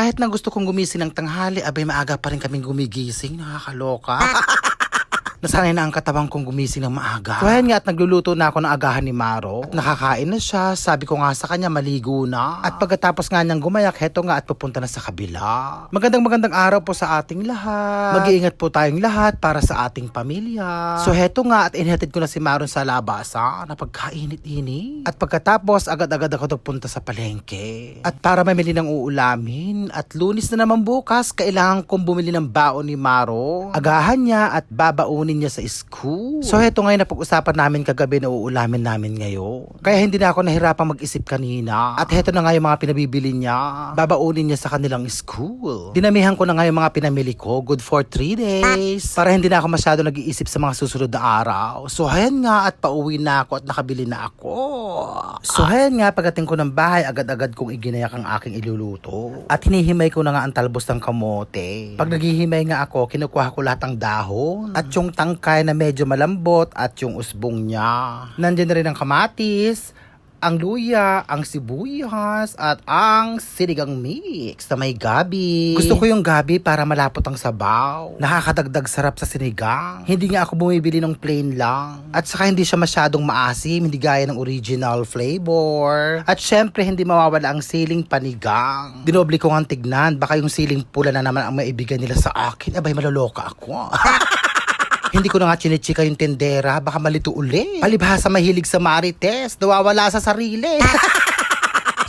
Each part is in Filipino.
Kahit na gusto kong gumising ng tanghali, abay maaga pa rin kaming gumigising. Nakakaloka. Nasanay na ang katawan kong gumising ng maaga. So ayan nga at nagluluto na ako ng agahan ni Maro. At nakakain na siya. Sabi ko nga sa kanya maligo na. At pagkatapos nga niyang gumayak, heto nga at pupunta na sa kabila. Magandang magandang araw po sa ating lahat. Mag-iingat po tayong lahat para sa ating pamilya. So heto nga at inhatid ko na si Maro sa labasa na pagkainit-init. At pagkatapos agad-agad ako nagpunta sa palengke. At para mamili ng uulamin at lunis na naman bukas, kailangan kong bumili ng baon ni Maro. Agahan niya at babaunin niya sa school. So heto ngayon na pag-usapan namin kagabi na uulamin namin ngayon. Kaya hindi na ako nahirapang mag-isip kanina. At heto na nga yung mga pinabibili niya. Babaunin niya sa kanilang school. Dinamihan ko na nga yung mga pinamili ko. Good for 3 days. Para hindi na ako masyado nag-iisip sa mga susunod na araw. So ayan nga at pauwi na ako at nakabili na ako. So ayan nga pagdating ko ng bahay agad-agad kong iginayak ang aking iluluto. At hinihimay ko na nga ang talbos ng kamote. Pag naghihimay nga ako, kinukuha ko lahat ng dahon. At yung tangkay na medyo malambot at yung usbong niya. Nandiyan na rin ang kamatis, ang luya, ang sibuyas, at ang sinigang mix na may gabi. Gusto ko yung gabi para malapot ang sabaw. Nakakadagdag sarap sa sinigang. Hindi nga ako bumibili ng plain lang. At saka hindi siya masyadong maasim, hindi gaya ng original flavor. At syempre, hindi mawawala ang siling panigang. Dinoble ko nga tignan, baka yung siling pula na naman ang maibigay nila sa akin. Abay, maloloka ako. Hindi ko na nga chinichika yung tendera, baka malito uli. Palibhasa mahilig sa marites, nawawala sa sarili.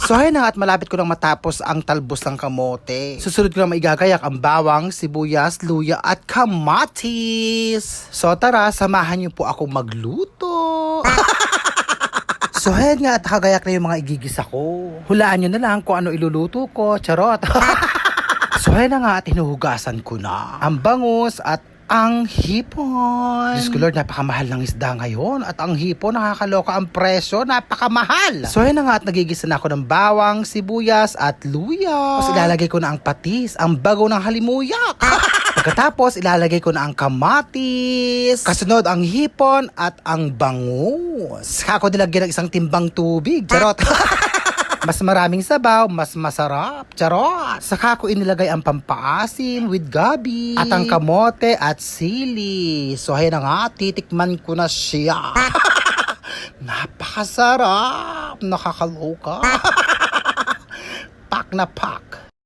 So ayun na at malapit ko nang matapos ang talbos ng kamote. Susunod ko na maigagayak ang bawang, sibuyas, luya at kamatis. So tara, samahan niyo po ako magluto. So ayan nga at kagayak na yung mga igigisa ko. Hulaan nyo na lang kung ano iluluto ko. Charot. so ayan na nga at hinuhugasan ko na. Ang bangus at ang hipon. Diyos ko Lord, napakamahal ng isda ngayon. At ang hipon, nakakaloka ang presyo, napakamahal. So ayun na nga at nagigisa na ako ng bawang, sibuyas at luya. Tapos ilalagay ko na ang patis, ang bago ng halimuyak. Pagkatapos, ilalagay ko na ang kamatis, kasunod ang hipon at ang bangus. Saka ko nilagyan ng isang timbang tubig. Charot. mas maraming sabaw, mas masarap. Charot! Saka ko inilagay ang pampaasim with gabi. At ang kamote at sili. So, ayan na nga, titikman ko na siya. Napakasarap! Nakakaloka. pak na pak.